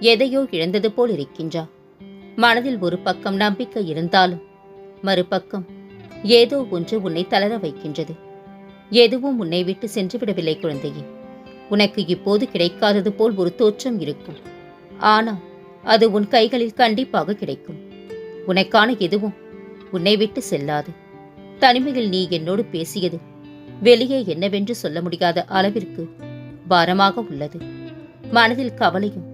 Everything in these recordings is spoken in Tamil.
எதையோ இழந்தது போல் இருக்கின்றா? மனதில் ஒரு பக்கம் நம்பிக்கை இருந்தாலும் மறுபக்கம் ஏதோ ஒன்று உன்னை தளர வைக்கின்றது. எதுவும் உன்னை விட்டு சென்று விடவில்லை குழந்தையே. உனக்கு இப்போது கிடைக்காதது போல் ஒரு தோற்றம் இருக்கும். ஆனால் அது உன் கைகளில் கண்டிப்பாக கிடைக்கும். உனக்கான எதுவும் உன்னை விட்டு செல்லாது. தனிமையில் நீ என்னோடு பேசியது வெளியே என்னவென்று சொல்ல முடியாத அளவிற்கு பாரமாக உள்ளது. மனதில் கவலையும்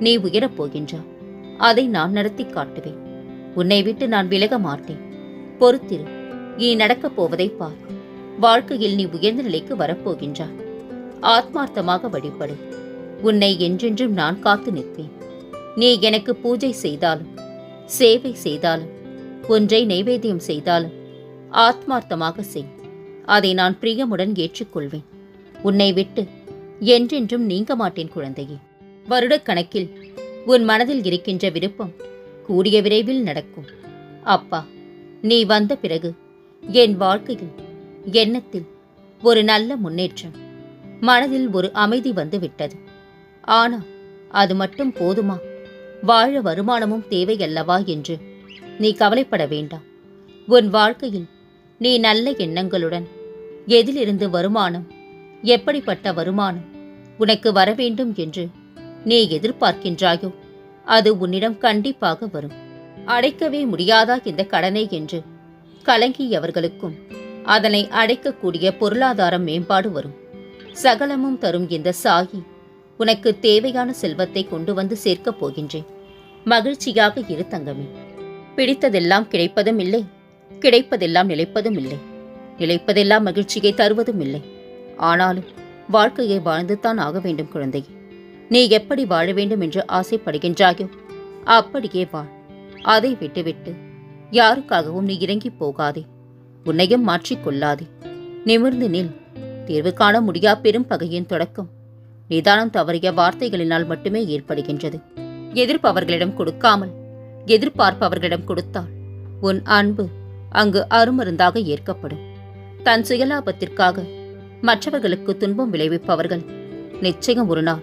நீ உயரப் போகின்றாய் அதை நான் நடத்தி காட்டுவேன். உன்னை விட்டு நான் விலக மாட்டேன். பொறுத்திரு இனி நடக்கப் போவதை பார். வாழ்க்கையில் நீ உயர்ந்த நிலைக்கு வரப்போகின்றாய் ஆத்மார்த்தமாக வழிபடு. உன்னை என்றென்றும் நான் காத்து நிற்பேன். நீ எனக்கு பூஜை செய்தாலும் சேவை செய்தாலும் ஒன்றை நைவேத்தியம் செய்தாலும் ஆத்மார்த்தமாக செய். அதை நான் பிரியமுடன் ஏற்றுக்கொள்வேன். உன்னை விட்டு என்றென்றும் நீங்க மாட்டேன் குழந்தையே. வருடக்கணக்கில் உன் மனதில் இருக்கின்ற விருப்பம் கூடிய விரைவில் நடக்கும். அப்பா நீ வந்த பிறகு என் வாழ்க்கையில் எண்ணத்தில் ஒரு நல்ல முன்னேற்றம் மனதில் ஒரு அமைதி வந்து விட்டது ஆனால் அது மட்டும் போதுமா? வாழ வருமானமும் தேவையல்லவா என்று நீ கவலைப்பட வேண்டாம். உன் வாழ்க்கையில் நீ நல்ல எண்ணங்களுடன் எதிலிருந்து வருமானம் எப்படிப்பட்ட வருமானம் உனக்கு வர வேண்டும் என்று நீ எதிர்பார்க்கின்றாயோ? அது உன்னிடம் கண்டிப்பாக வரும். அடைக்கவே முடியாதா இந்த கடனை என்று கலங்கியவர்களுக்கும் அதனை அடைக்கக்கூடிய பொருளாதார மேம்பாடு வரும். சகலமும் தரும் இந்த சாகி உனக்கு தேவையான செல்வத்தை கொண்டு வந்து சேர்க்கப் போகின்றேன். மகிழ்ச்சியாக இரு தங்கமே. பிடித்ததெல்லாம் கிடைப்பதும் இல்லை கிடைப்பதெல்லாம் நிலைப்பதும் இல்லை. நிலைப்பதெல்லாம் மகிழ்ச்சியை தருவதும் இல்லை. ஆனாலும் வாழ்க்கையை வாழ்ந்துதான் ஆக வேண்டும் குழந்தை நீ எப்படி வாழ வேண்டும் என்று ஆசைப்படுகின்றாயோ அப்படியே வாழ் அதை விட்டுவிட்டு யாருக்காகவும் நீ இறங்கி போகாதே. உன்னையும் மாற்றிக்கொள்ளாதே நிமிர்ந்து நில். தீர்வு காண முடியா பெரும் பகையின் தொடக்கம். நிதானம் தவறிய வார்த்தைகளினால் மட்டுமே ஏற்படுகின்றது. எதிர்ப்பவர்களிடம் கொடுக்காமல் எதிர்பார்ப்பவர்களிடம் கொடுத்தால் உன் அன்பு அங்கு அருமருந்தாக ஏற்கப்படும். தன் சுயலாபத்திற்காக மற்றவர்களுக்கு துன்பம் விளைவிப்பவர்கள் நிச்சயம் ஒரு நாள்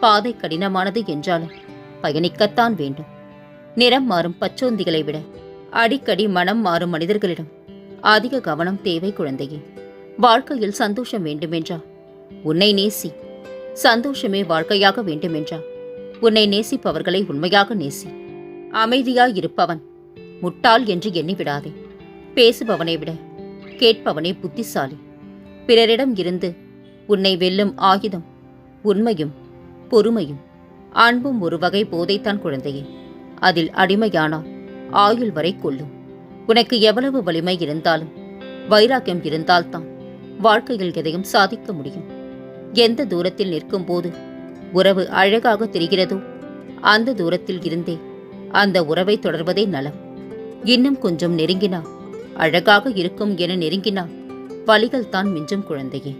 பாதை கடினமானது என்றாலும் பயணிக்கத்தான் வேண்டும். நிறம் மாறும் பச்சோந்திகளை விட அடிக்கடி மனம் மாறும் மனிதர்களிடம் அதிக கவனம் தேவை குழந்தையே. வாழ்க்கையில் சந்தோஷம் வேண்டுமென்றால் உன்னை நேசி. சந்தோஷமே வாழ்க்கையாக வேண்டுமென்றா? உன்னை நேசிப்பவர்களை உண்மையாக நேசி. அமைதியாய் இருப்பவன் முட்டாள் என்று எண்ணிவிடாதே. பேசுபவனை விட கேட்பவனே புத்திசாலி. பிறரிடம் இருந்து உன்னை வெல்லும் ஆயுதம் உண்மையும் பொறுமையும் அன்பும் ஒரு வகை போதைத்தான் குழந்தையே. அதில் அடிமையானால் ஆயுள் வரை கொள்ளும் உனக்கு எவ்வளவு வலிமை இருந்தாலும் வைராக்கியம் இருந்தால்தான் வாழ்க்கையில் எதையும் சாதிக்க முடியும். எந்த தூரத்தில் நிற்கும் போது உறவு அழகாக தெரிகிறதோ அந்த தூரத்தில் இருந்தே அந்த உறவை தொடர்வதே நலம். இன்னும் கொஞ்சம் நெருங்கினா அழகாக இருக்கும் என நெருங்கினா வலிகள் தான் மிஞ்சும் குழந்தையே.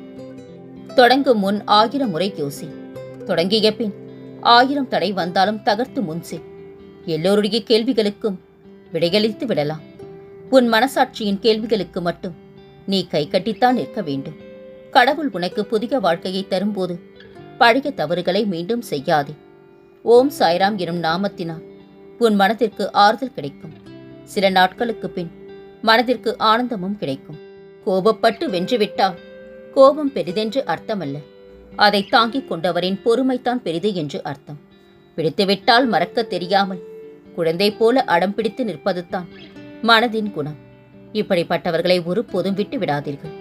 தொடங்கும் முன் ஆயிரம் முறை யோசி. தொடங்கிய பின் ஆயிரம் தடை வந்தாலும் தகர்த்து முன் எல்லோருடைய கேள்விகளுக்கும் விடையளித்து விடலாம். உன் மனசாட்சியின் கேள்விகளுக்கு மட்டும் நீ கை கட்டித்தான் நிற்க வேண்டும். கடவுள் உனக்கு புதிய வாழ்க்கையை தரும்போது பழைய தவறுகளை மீண்டும் செய்யாதே. ஓம் சாய்ராம் எனும் நாமத்தினால் உன் மனதிற்கு ஆறுதல் கிடைக்கும். சில நாட்களுக்கு பின் மனதிற்கு ஆனந்தமும் கிடைக்கும். கோபப்பட்டு வென்றுவிட்டால் கோபம் பெரிதென்று அர்த்தமல்ல. அதை தாங்கிக் கொண்டவரின் பொறுமைத்தான் பெரிது என்று அர்த்தம். பிடித்துவிட்டால் மறக்கத் தெரியாமல் குழந்தை போல அடம் பிடித்து நிற்பதுதான் மனதின் குணம். இப்படிப்பட்டவர்களை ஒருபோதும் விட்டு விடாதீர்கள்.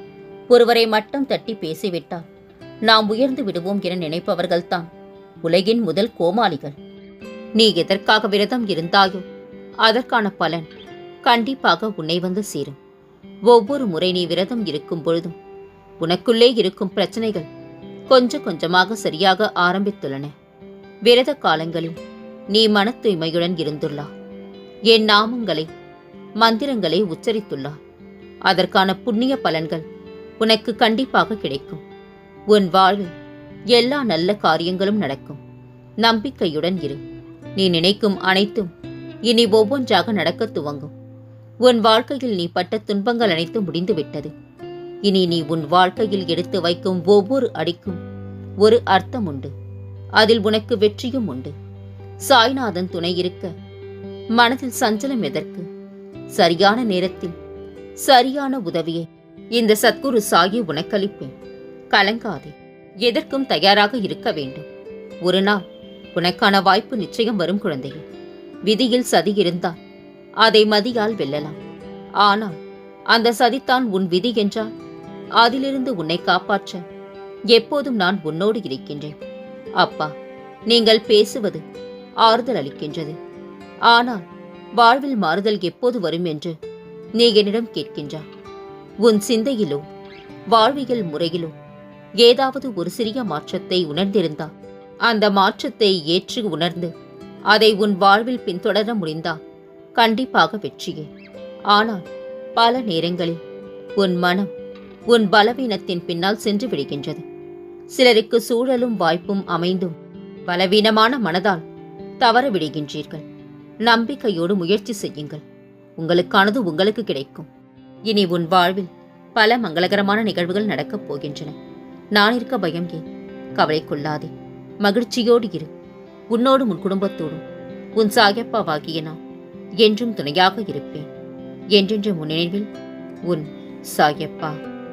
ஒருவரை மட்டம் தட்டி பேசிவிட்டால் நாம் உயர்ந்து விடுவோம் என நினைப்பவர்கள்தான் உலகின் முதல் கோமாளிகள். நீ எதற்காக விரதம் இருந்தாயோ அதற்கான பலன் கண்டிப்பாக உன்னை வந்து சேரும். ஒவ்வொரு முறை நீ விரதம் இருக்கும் பொழுதும் உனக்குள்ளே இருக்கும் பிரச்சனைகள் கொஞ்சம் கொஞ்சமாக சரியாக ஆரம்பித்துள்ளன. விரத காலங்களில் நீ மன தூய்மையுடன் இருந்துள்ளாய் என் நாமங்களை மந்திரங்களை உச்சரித்துள்ளார் அதற்கான புண்ணிய பலன்கள் உனக்கு கண்டிப்பாக கிடைக்கும். உன் வாழ்வில் எல்லா நல்ல காரியங்களும் நடக்கும். நம்பிக்கையுடன் இரு. நீ நினைக்கும் அனைத்தும் இனி ஒவ்வொன்றாக நடக்கத் துவங்கும். உன் வாழ்க்கையில் நீ பட்ட துன்பங்கள் அனைத்தும் முடிந்துவிட்டது. இனி நீ உன் வாழ்க்கையில் எடுத்து வைக்கும் ஒவ்வொரு அடிக்கும் ஒரு அர்த்தம் உண்டு. அதில் உனக்கு வெற்றியும் உண்டு. சாய்நாதன் துணை இருக்க மனதில் சஞ்சலம் எதற்கு? சரியான நேரத்தில் சரியான உதவியை. இந்த சத்குரு சாயி உனக்களிப்பேன். கலங்காதே. எதற்கும் தயாராக இருக்க வேண்டும். ஒரு நாள் உனக்கான வாய்ப்பு நிச்சயம் வரும் குழந்தையே. விதியில் சதி இருந்தால் அதை மதியால் வெல்லலாம். ஆனால் அந்த சதித்தான் உன் விதி என்றால் அதிலிருந்து உன்னை காப்பாற்ற எப்போதும் நான் உன்னோடு இருக்கின்றேன். அப்பா நீங்கள் பேசுவது ஆறுதல் அளிக்கின்றது. ஆனால் வாழ்வில் மாறுதல் எப்போது வரும் என்று நீ என்னிடம் கேட்கின்றாய். உன் சிந்தையிலோ வாழ்வியல் முறையிலோ ஏதாவது ஒரு சிறிய மாற்றத்தை உணர்ந்திருந்தா அந்த மாற்றத்தை ஏற்று உணர்ந்து அதை உன் வாழ்வில் பின்தொடர முடிந்தா கண்டிப்பாக வெற்றியே. ஆனால் பல நேரங்களில் உன் மனம் உன் பலவீனத்தின் பின்னால் சென்று விடுகின்றது. சிலருக்கு சூழலும் வாய்ப்பும் அமைந்தும் பலவீனமான மனதால் தவற விடுகின்றீர்கள். நம்பிக்கையோடு முயற்சி செய்யுங்கள். உங்களுக்கானது உங்களுக்கு கிடைக்கும். இனி உன் வாழ்வில் பல மங்களகரமான நிகழ்வுகள் நடக்கப் போகின்றன. நான் இருக்க பயம் ஏன்? கவலை கொள்ளாதே. மகிழ்ச்சியோடு இரு. உன்னோடும் உன் குடும்பத்தோடும். உன் சாயப்பாவாகிய நான் என்றும் துணையாக இருப்பேன். என்றென்று முன்னினைவில் உன் சாயப்பா.